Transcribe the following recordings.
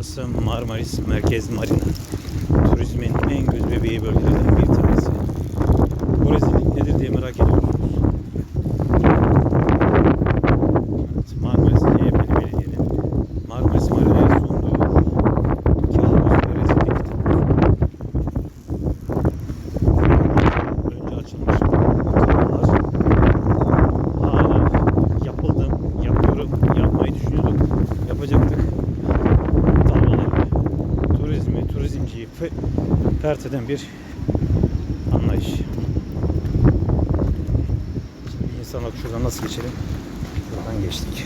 Burası Marmaris Merkez Marina. Turizmin en göz bebeği bölgelerden bir fe- pert eden bir anlayış. Şimdi insan olarak şuradan nasıl geçelim? Buradan geçtik.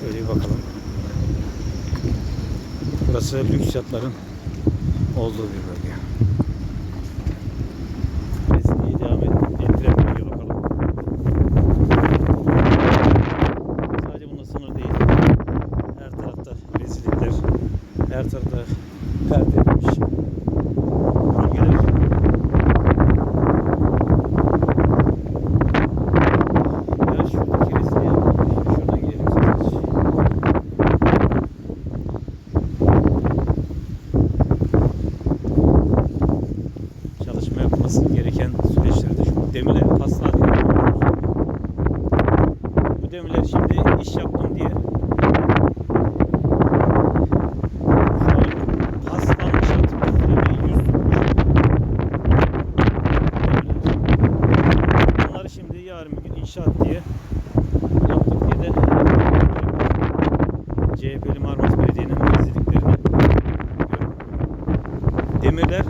Şöyle bir bakalım. Burası lüks yatların olduğu bir bölge. Her tarafta rezillikler, her tarafta pert Demirler şimdi iş yaptım diye. İnşaat diye yaptık. Diye de CHP'li Marmaris Belediye'nin rezilliklerini. Demirler